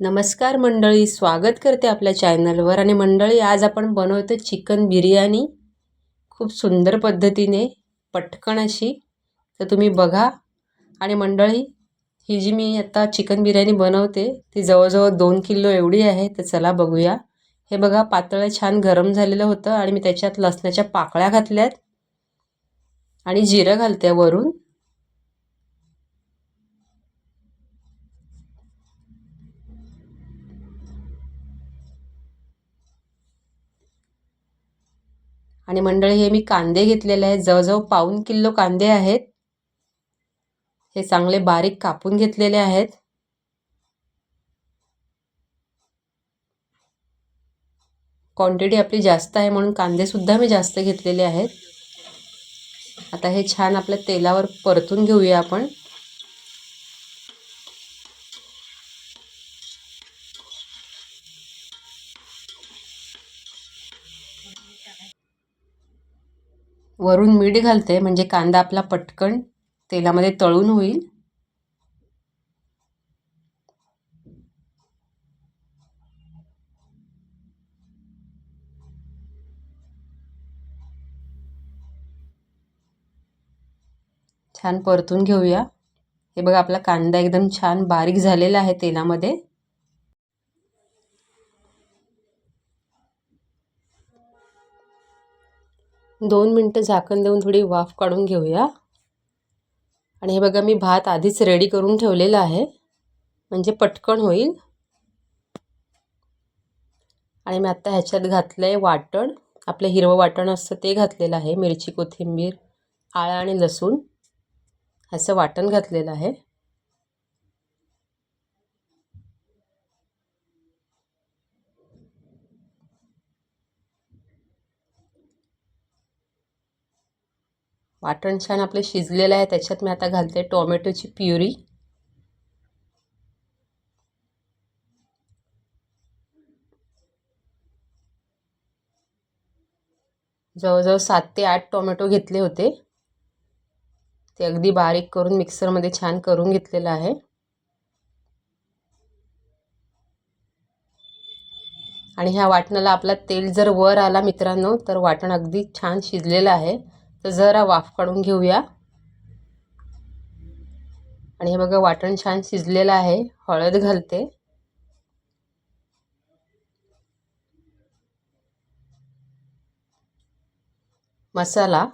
नमस्कार मंडळी स्वागत करते आपल्या चॅनलवर. आणि मंडळी आज आपण बनवतो चिकन बिर्याणी. खूप सुंदर पद्धतीने पटकन अशी. तर तुम्ही बघा. आणि मंडळी ही जी मी आता चिकन बिर्याणी बनवते ती जवळजवळ दोन किलो एवढी आहे. तर चला बघूया. हे बघा पातळ छान गरम झालेलं होतं. आणि मी त्याच्यात लसणाच्या पाकळ्या घातल्यात. आणि जिरं घालते वरून. आणि मंडळी हे मी कांदे घेतलेले आहेत. जवळजवळ पाऊन किलो कांदे आहेत. हे चांगले बारीक कापून घेतलेले आहेत. क्वांटिटी आपली जास्त आहे म्हणून कांदेसुद्धा मी जास्त घेतलेले आहेत. आता हे छान आपल्या तेलावर परतून घेऊया आपण. वरून मीठ घालते म्हणजे कांदा आपला पटकन तेलामध्ये तळून होईल. छान परतून घेऊया. हे बघा आपला कांदा एकदम छान बारीक झालेला आहे तेलामध्ये. दोन मिनटं झाकण देऊन थोडी वाफ काढून घेऊया. आणि हे बघा मी भात आधीच रेडी करून ठेवलेला आहे. म्हणजे पटकन होईल. आणि मी आत्ता ह्याच्यात घातलं आहे वाटण. आपलं हिरवं वाटण असतं ते घातलेलं आहे. मिरची कोथिंबीर आळा आणि लसूण असं वाटण घातलेलं आहे. वाटण छान आपले शिजलेलं आहे. त्याच्यात मी आता घालते टोमॅटोची प्युरी. जवळजवळ सात ते आठ टोमॅटो घेतले होते. ते अगदी बारीक करून मिक्सरमध्ये छान करून घेतलेलं आहे. आणि ह्या वाटणाला आपला तेल जर वर आला मित्रांनो तर वाटण अगदी छान शिजलेलं आहे. तर जरा वाफ काढून घेऊया. आणि हे बघा वाटण छान शिजलेलं आहे. हळद घालते. मसाला.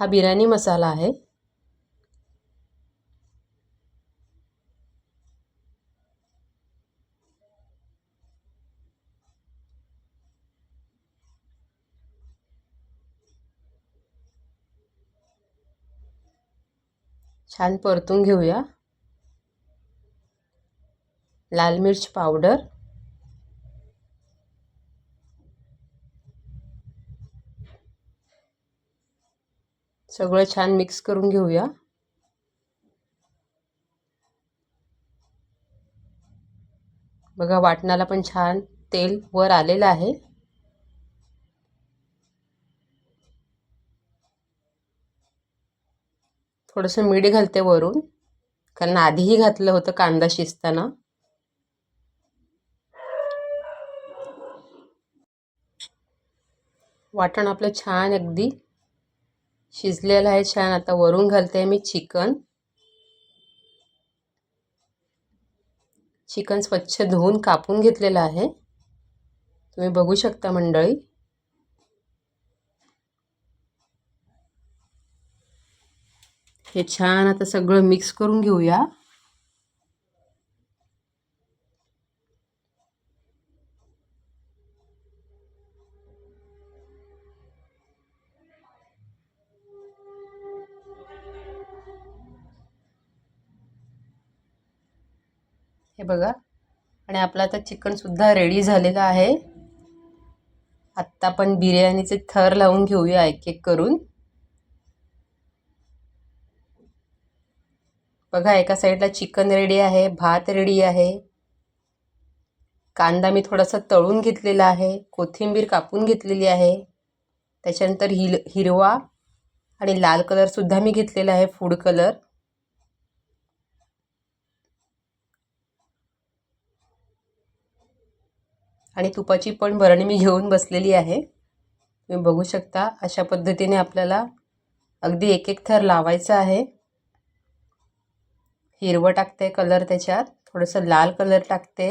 हा बिर्याणी मसाला आहे. छान परतून घेऊया. लाल मिर्च पावडर. सगळं छान मिक्स करून घेऊया. बघा वाटणाला पण छान तेल वर आलेलं आहे. थोडंसं मीठ घालते वरून. कारण आधीही घातलं होतं कांदा शिजताना. वाटण आपलं छान अगदी. शिजलेलं आहे छान. आता वरून घालते मी चिकन. चिकन स्वच्छ धुवून कापून घेतलेलं आहे. तुम्ही बघू शकता मंडळी. हे छान आता सगळं मिक्स करून घेऊया. हे बघा. आणि आपलं आता चिकनसुद्धा रेडी झालेलं आहे. आत्ता आपण बिर्याणीचे थर लावून घेऊया एक एक करून. बघा एका साईडला चिकन रेडी आहे भात रेडी आहे. कांदा मी थोडासा तळून घेतलेला आहे कोथिंबीर कापून घेतलेली आहे. त्याच्यानंतर हिल हिरवा आणि लाल कलरसुद्धा मी घेतलेला आहे फूड कलर. आणि तुपाची पण भरणी मी घेऊन बसलेली आहे. तुम्ही बघू शकता अशा पद्धतीने आपल्याला अगदी एक एक थर लावायचा आहे. हिरवं टाकते कलर त्याच्यात. थोडंसं लाल कलर टाकते.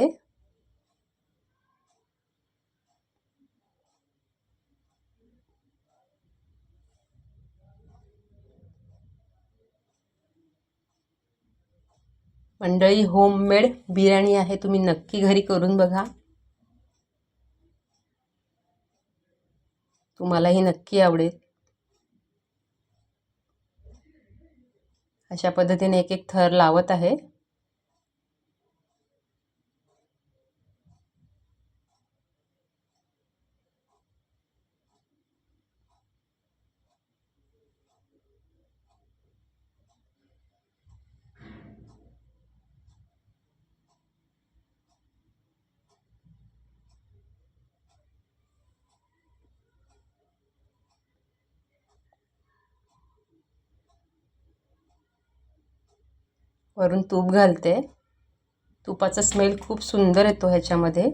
मंडळी होममेड बिर्याणी आहे. तुम्ही नक्की घरी करून बघा. तुम्हालाही नक्की आवडेल. अशा पद्धतीने एक एक थर लावत आहे. वरून तूप घालते. तुपाचा स्मेल खूप सुंदर येतो ह्याच्यामध्ये.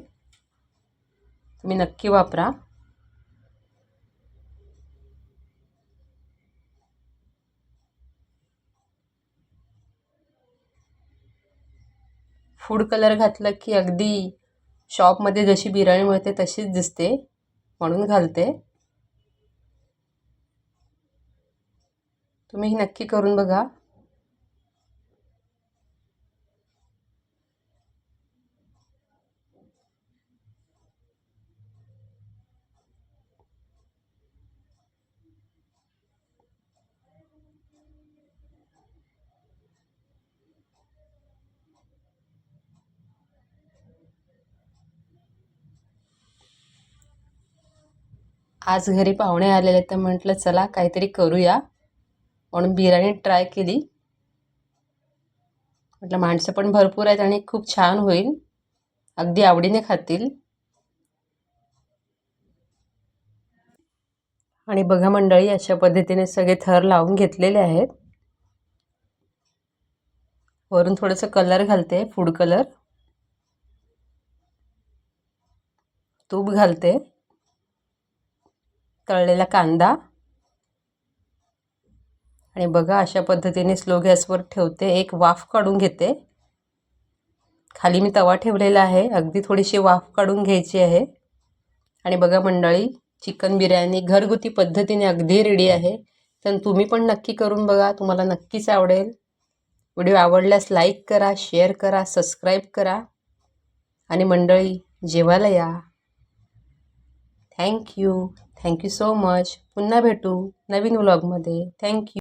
तुम्ही नक्की वापरा. फूड कलर घातलं की अगदी शॉपमध्ये जशी बिर्याणी मिळते तशीच दिसते म्हणून घालते. तुम्ही नक्की करून बघा. आज घरी पाहुणे आलेले तर म्हटलं चला काहीतरी करूया. म्हणून बिर्याणी ट्राय केली. म्हटलं माणसं पण भरपूर आहेत आणि खूप छान होईल. अगदी आवडीने खातील. आणि बघा मंडळी अशा पद्धतीने सगळे थर लावून घेतलेले आहेत. वरून थोडंसं कलर घालते फूड कलर. तूप घालते. तळलेला कांदा. आणि बघा अशा पद्धतीने स्लो गॅसवर ठेवते. एक वाफ काढून घेते. खाली मी तवा ठेवलेला आहे. अगदी थोडीशी वाफ काढून घ्यायची आहे. आणि बघा मंडळी चिकन बिर्याणी घरगुती पद्धतीने अगदी रेडी आहे. तर तुम्ही पण नक्की करून बघा. तुम्हाला नक्कीच आवडेल. व्हिडिओ आवडल्यास लाईक करा शेअर करा सबस्क्राईब करा. आणि मंडळी जेवायला या. थँक्यू थँक्यू सो मच पुन्हा भेटू नवीन व्लॉगमध्ये थँक्यू